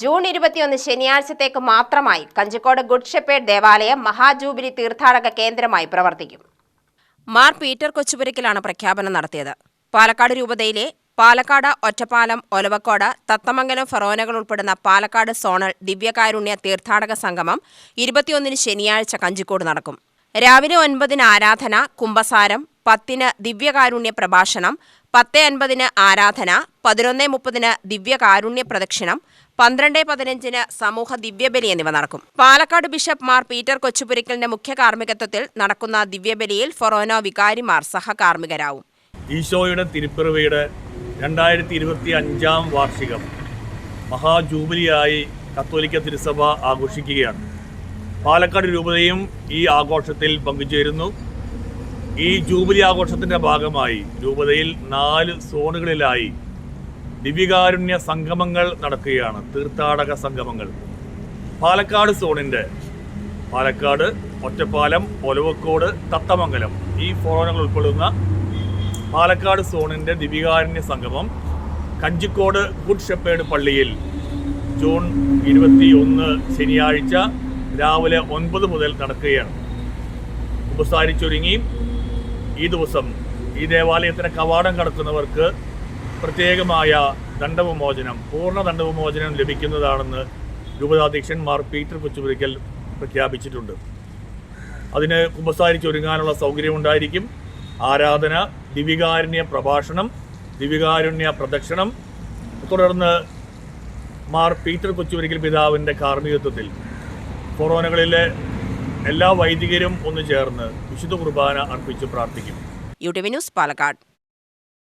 June ഇരുപത്തിയൊന്ന് ശനിയാഴ്ചത്തേക്ക് മാത്രമായി Kanjikode good shepherd ദേവാലയം മഹാജൂബിലി തീർത്ഥാടക കേന്ദ്രമായി പ്രവർത്തിക്കും. മാർ പീറ്റർ കൊച്ചുപുരക്കിലാണ് പ്രഖ്യാപനം നടത്തിയത്. പാലക്കാട് രൂപതയിലെ പാലക്കാട് ഒറ്റപ്പാലം ഒലവക്കോട് തത്തമംഗലം ഫെറോനകൾ ഉൾപ്പെടുന്ന പാലക്കാട് സോണൽ ദിവ്യകാരുണ്യ തീർത്ഥാടക സംഗമം ഇരുപത്തിയൊന്നിന് ശനിയാഴ്ച കഞ്ചിക്കോട് നടക്കും. രാവിലെ ഒൻപതിന് ആരാധന കുംഭസാരം പത്തിന് ദിവ്യകാരുണ്യ പ്രഭാഷണം പത്ത് അൻപതിന് ആരാധന പതിനൊന്ന് മുപ്പതിന് ദിവ്യകാരുണ്യ പ്രദക്ഷിണം പന്ത്രണ്ട് പതിനഞ്ചിന് സമൂഹ ദിവ്യബലി എന്നിവ നടക്കും. പാലക്കാട് ബിഷപ്പ് മാർ പീറ്റർ കൊച്ചുപുരിക്കലിന്റെ മുഖ്യ കാർമ്മികത്വത്തിൽ നടക്കുന്ന ദിവ്യബലിയിൽ ഫൊറോനോ വികാരിമാർ സഹകാർമ്മികരാവും. ഈശോയുടെ തിരുപ്പിറവിയുടെ രണ്ടായിരത്തി ഇരുപത്തി അഞ്ചാം വാർഷികം മഹാജൂബിലിയായി കത്തോലിക്ക തിരുസഭ ആഘോഷിക്കുകയാണ്. പാലക്കാട് രൂപതയും ഈ ആഘോഷത്തിൽ പങ്കുചേരുന്നു. ഈ ജൂബിലി ആഘോഷത്തിന്റെ ഭാഗമായി രൂപതയിൽ നാല് സോണുകളിലായി ദിവ്യകാരുണ്യ സംഗമങ്ങൾ നടക്കുകയാണ് തീർത്ഥാടക സംഗമങ്ങൾ. പാലക്കാട് സോണിന്റെ പാലക്കാട് ഒറ്റപ്പാലം ഒലവക്കോട് തത്തമംഗലം ഈ ഫോണുകൾ ഉൾപ്പെടുന്ന പാലക്കാട് സോണിന്റെ ദിവ്യകാരുണ്യ സംഗമം കഞ്ചിക്കോട് ഗുഡ് ഷെപ്പേഡ് പള്ളിയിൽ ജൂൺ ഇരുപത്തി ഒന്ന് ശനിയാഴ്ച രാവിലെ ഒൻപത് മുതൽ നടക്കുകയാണ്. ഉപസാരിച്ചൊരുങ്ങി ഈ ദിവസം ഈ ദേവാലയത്തിന് കവാടം കടക്കുന്നവർക്ക് പ്രത്യേകമായ ദണ്ഡവിമോചനം പൂർണ ദണ്ഡവിമോചനം ലഭിക്കുന്നതാണെന്ന് രൂപതാധ്യക്ഷൻ മാർ പീറ്റർ കൊച്ചുപുരിക്കൽ പ്രഖ്യാപിച്ചിട്ടുണ്ട്. അതിന് കുമ്പസാരിച്ചൊരുങ്ങാനുള്ള സൗകര്യമുണ്ടായിരിക്കും. ആരാധന ദിവികാരുണ്യ പ്രഭാഷണം ദിവികാരുണ്യ പ്രദക്ഷിണം തുടർന്ന് മാർ പീറ്റർ കൊച്ചുപുരിക്കൽ പിതാവിന്റെ കാർമ്മികത്വത്തിൽ. കൊറോണകളിലെ എല്ലാ വൈദികരും ഒന്ന് ചേർന്ന് വിശുദ്ധ കുർബാന അർപ്പിച്ച് പ്രാർത്ഥിക്കും. U T V news Palakkad.